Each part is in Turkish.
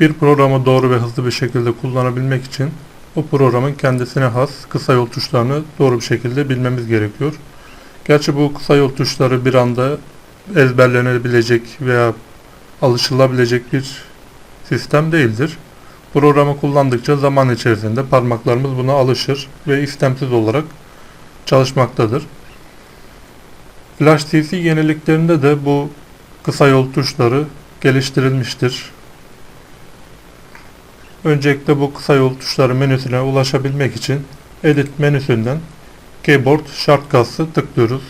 Bir programı doğru ve hızlı bir şekilde kullanabilmek için o programın kendisine has kısa yol tuşlarını doğru bir şekilde bilmemiz gerekiyor. Gerçi bu kısa yol tuşları bir anda ezberlenebilecek veya alışılabilecek bir sistem değildir. Programı kullandıkça zaman içerisinde parmaklarımız buna alışır ve istemsiz olarak çalışmaktadır. Flash TC yeniliklerinde de bu kısa yol tuşları geliştirilmiştir. Öncelikle bu kısa yol tuşları menüsüne ulaşabilmek için Edit menüsünden Keyboard Shortcuts'ı tıklıyoruz.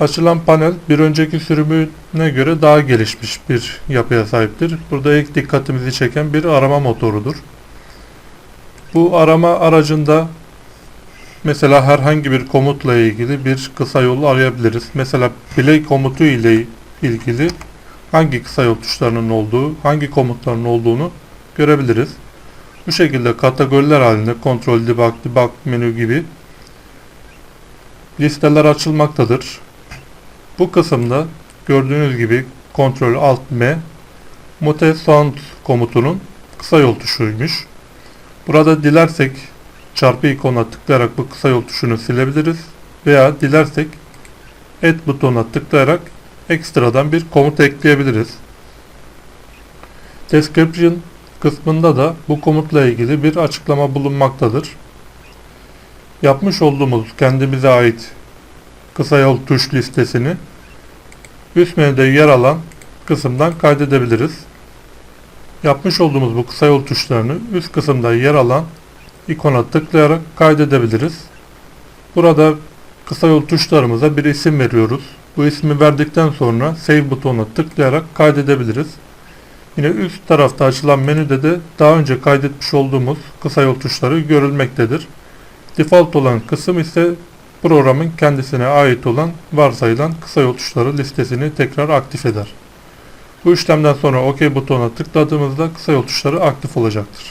Açılan panel bir önceki sürümüne göre daha gelişmiş bir yapıya sahiptir. Burada ilk dikkatimizi çeken bir arama motorudur. Bu arama aracında mesela herhangi bir komutla ilgili bir kısa yolu arayabiliriz. Mesela play komutu ile ilgili hangi kısa yol tuşlarının olduğu, hangi komutların olduğunu görebiliriz. Bu şekilde kategoriler halinde kontrol, debug, debug menü gibi listeler açılmaktadır. Bu kısımda gördüğünüz gibi Ctrl Alt M Mute Sound komutunun kısa yol tuşuymuş. Burada dilersek çarpı ikona tıklayarak bu kısa yol tuşunu silebiliriz veya dilersek Add butonuna tıklayarak ekstradan bir komut ekleyebiliriz. Description kısmında da bu komutla ilgili bir açıklama bulunmaktadır. Yapmış olduğumuz kendimize ait kısa yol tuş listesini üst menüde yer alan kısımdan kaydedebiliriz. Yapmış olduğumuz bu kısa yol tuşlarını üst kısımda yer alan ikona tıklayarak kaydedebiliriz. Burada kısa yol tuşlarımıza bir isim veriyoruz. Bu ismi verdikten sonra Save butonuna tıklayarak kaydedebiliriz. Yine üst tarafta açılan menüde de daha önce kaydetmiş olduğumuz kısa yol tuşları görülmektedir. Default olan kısım ise programın kendisine ait olan varsayılan kısa yol tuşları listesini tekrar aktif eder. Bu işlemden sonra OK butonuna tıkladığımızda kısa yol tuşları aktif olacaktır.